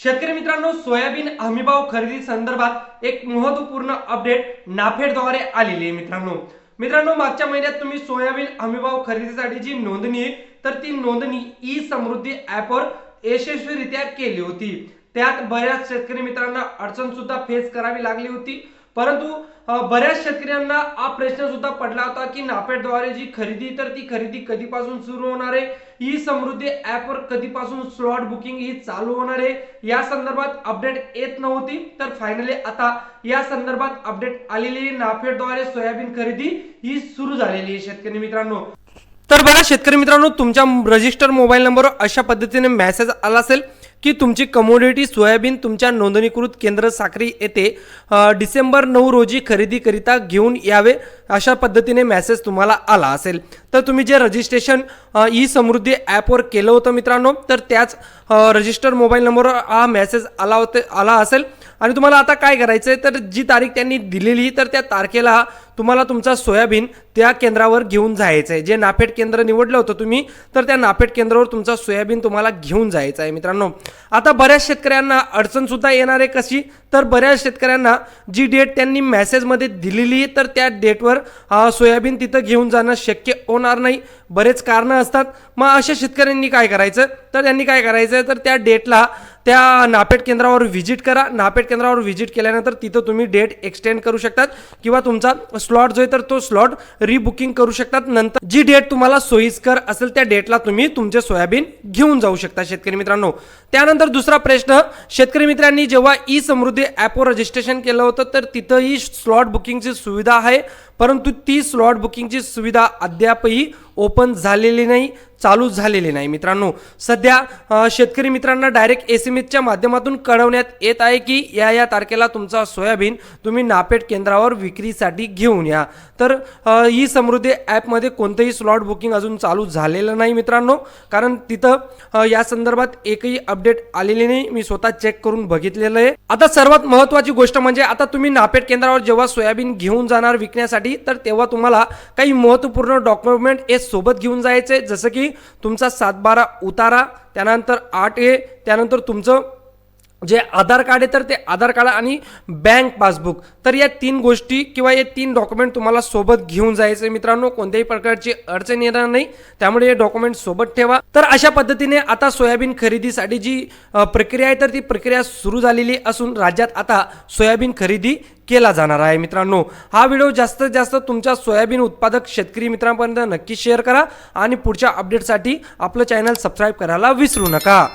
शेतकरी मित्रांनो सोयाबीन हमीभाव खरेदी संदर्भात एक महत्त्वपूर्ण अपडेट नाफेडद्वारे आलेली आहे मित्रांनो. मित्रांनो मागच्या महिन्यात तुम्ही सोयाबीन हमीभाव खरेदीसाठी जी नोंदणी आहे तर ती नोंदणी ई समृद्धी ऍपवर यशस्वीरित्या केली होती. त्यात बऱ्याच शेतकरी मित्रांना अडचण सुद्धा फेस करावी लागली होती. परंतु बऱ्याच शेतकऱ्यांना हा प्रश्न सुद्धा पडला होता की नापेडद्वारे जी खरेदी तर ती खरेदी कधीपासून सुरू होणार आहे? ई समृद्धी ऍपवर कधीपासून स्लॉट बुकिंग ही चालू होणार आहे? या संदर्भात अपडेट येत नव्हती. तर फायनली आता या संदर्भात अपडेट आलेली आहे. नाफेडद्वारे सोयाबीन खरेदी ही सुरू झालेली आहे शेतकरी मित्रांनो. तर बघा शेतकरी मित्रांनो तुमच्या रजिस्टर मोबाईल नंबरवर अशा पद्धतीने मेसेज आला असेल. की तुमची कमोडिटी सोयाबीन तुमच्या नोंदणीकृत केंद्र साखरी येथे डिसेंबर नऊ रोजी खरेदीकरिता घेऊन यावे अशा पद्धतीने मेसेज तुम्हाला आला असेल. तर तुम्ही जे रजिस्ट्रेशन ई समृद्धी ॲपवर केलं होतं मित्रांनो तर त्याच रजिस्टर मोबाईल नंबरवर हा मेसेज आला होते आला असेल. आणि तुम्हाला आता काय करायचं आहे तर जी तारीख त्यांनी दिलेली तर त्या तारखेला तुम्हाला तुमचा सोयाबीन त्या केंद्रावर घेऊन जायचं आहे जे नाफेड केंद्र निवडलं होतं तुम्ही तर त्या नाफेड केंद्रावर तुमचा सोयाबीन तुम्हाला घेऊन जायचं आहे मित्रांनो. आता बऱ्याच शेतकऱ्यांना अडचणसुद्धा येणार आहे कशी? तर बऱ्याच शेतकऱ्यांना जी डेट त्यांनी मेसेजमध्ये दिलेली आहे तर त्या डेटवर सोयाबीन तिथं घेऊन जाणं शक्य होणार नाही. बरेच कारणं असतात. मग अशा शेतकऱ्यांनी काय करायचं? तर त्यांनी काय करायचं? तर त्या डेटला त्या नापेट केंद्रावर व्हिजिट करा. नापेट केंद्रावर व्हिजिट केल्यानंतर तिथं तुम्ही डेट एक्सटेंड करू शकतात किंवा तुमचा स्लॉट जो आहे तर तो स्लॉट रिबुकिंग करू शकतात. नंतर जी डेट तुम्हाला सोयीस्कर असेल त्या डेटला तुम्ही तुमचे सोयाबीन घेऊन जाऊ शकता शेतकरी मित्रांनो. त्यानंतर दुसरा प्रश्न शेतकरी मित्रांनी जेव्हा ई समृद्धी ॲपवर रजिस्ट्रेशन केलं होतं तर तिथंही स्लॉट बुकिंगची सुविधा आहे. परंतु ती स्लॉट बुकिंगची सुविधा अद्यापही ओपन झालेली नाही चालू झालेली नाही. मित्रांनो सध्या शेतकरी मित्रांना डायरेक्ट एस एम एसच्या माध्यमातून कळवण्यात येत आहे की या या तारखेला तुमचा सोयाबीन तुम्ही नापेट केंद्रावर विक्रीसाठी घेऊन या. तर ही समृद्धी ॲपमध्ये कोणतंही स्लॉट बुकिंग अजून चालू झालेलं नाही मित्रांनो. कारण तिथं या संदर्भात एकही अपडेट आलेली नाही. मी स्वतः चेक करून बघितलेलं आहे. आता सर्वात महत्त्वाची गोष्ट म्हणजे आता तुम्ही नापेट केंद्रावर जेव्हा सोयाबीन घेऊन जाणार विकण्यासाठी तर तेव्हा तुम्हाला काही महत्त्वपूर्ण डॉक्युमेंट हे सोबत घेऊन जायचे. जसं की तुमचा सातबारा उतारा त्यानंतर आठ ए त्यानंतर तुमचं जे आधार कार्ड आहे तर ते आधार कार्ड आणि बँक पासबुक. तर या तीन गोष्टी किंवा हे तीन डॉक्युमेंट तुम्हाला सोबत घेऊन जायचे मित्रांनो. कोणत्याही प्रकारची अडचण येणार नाही. त्यामुळे हे डॉक्युमेंट सोबत ठेवा. तर अशा पद्धतीने आता सोयाबीन खरेदीसाठी जी प्रक्रिया आहे तर ती प्रक्रिया सुरू झालेली असून राज्यात आता सोयाबीन खरेदी केला जाणार आहे मित्रांनो. हा व्हिडिओ जास्तीत जास्त तुमच्या सोयाबीन उत्पादक शेतकरी मित्रांपर्यंत नक्की शेअर करा आणि पुढच्या अपडेटसाठी आपलं चॅनल सबस्क्राईब करायला विसरू नका.